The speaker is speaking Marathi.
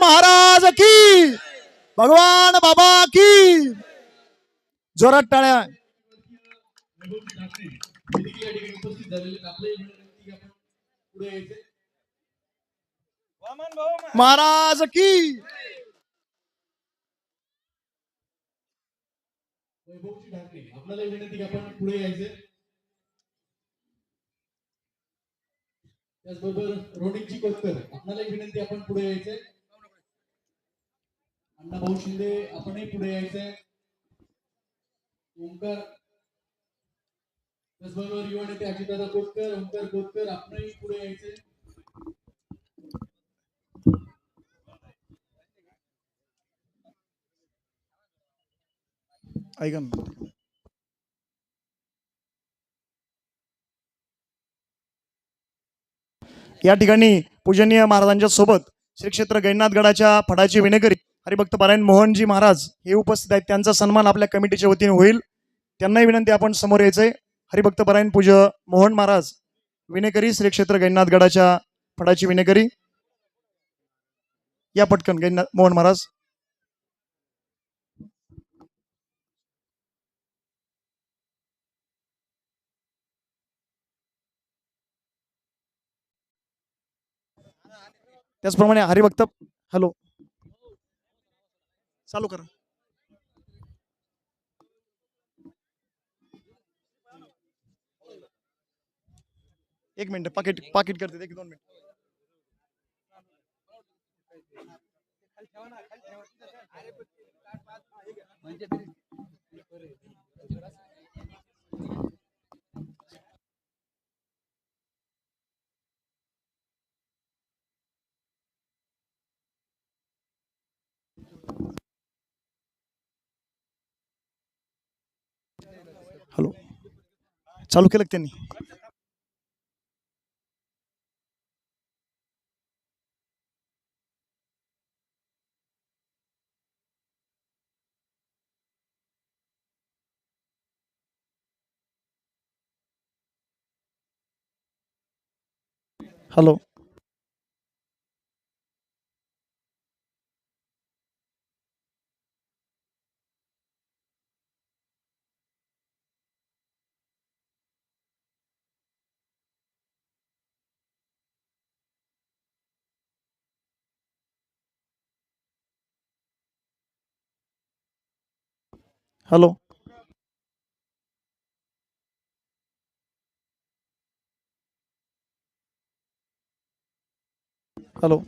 महाराज की भगवान बाबा की. जोरात टाळ्या. महाराज की. आपल्याला विनंती आपण पुढे यायचे त्याचबरोबर रोडिंगची कोतकर आपल्याला विनंती आपण पुढे यायचे अण्णाभाऊ शिंदे आपणही पुढे यायचंय. ओंकार त्याचबरोबर युवा नेते अजितदादा कोतकर ओंकार कोतकर आपणही पुढे यायचंय. ऐका ना. या ठिकाणी पूजनीय महाराजांच्या सोबत श्री क्षेत्र गैनाथगडाच्या फडाची विनेकरी हरिभक्त पारायण मोहनजी महाराज हे उपस्थित आहेत. त्यांचा सन्मान आपल्या कमिटीच्या वतीने होईल. त्यांनाही विनंती आपण समोर यायचंय. हरिभक्त पारायण पूज मोहन महाराज विनेकरी श्री क्षेत्र गैनाथगडाच्या फडाची विनेकरी. या पटकन गैनाथ मोहन महाराज. त्याचप्रमाणे हरिभक्त हॅलो. चालू करा. एक मिनट पाकिट पाकिट करते एक दोन मिनिट. हॅलो. चालू केलं त्यांनी? हॅलो. Hello hello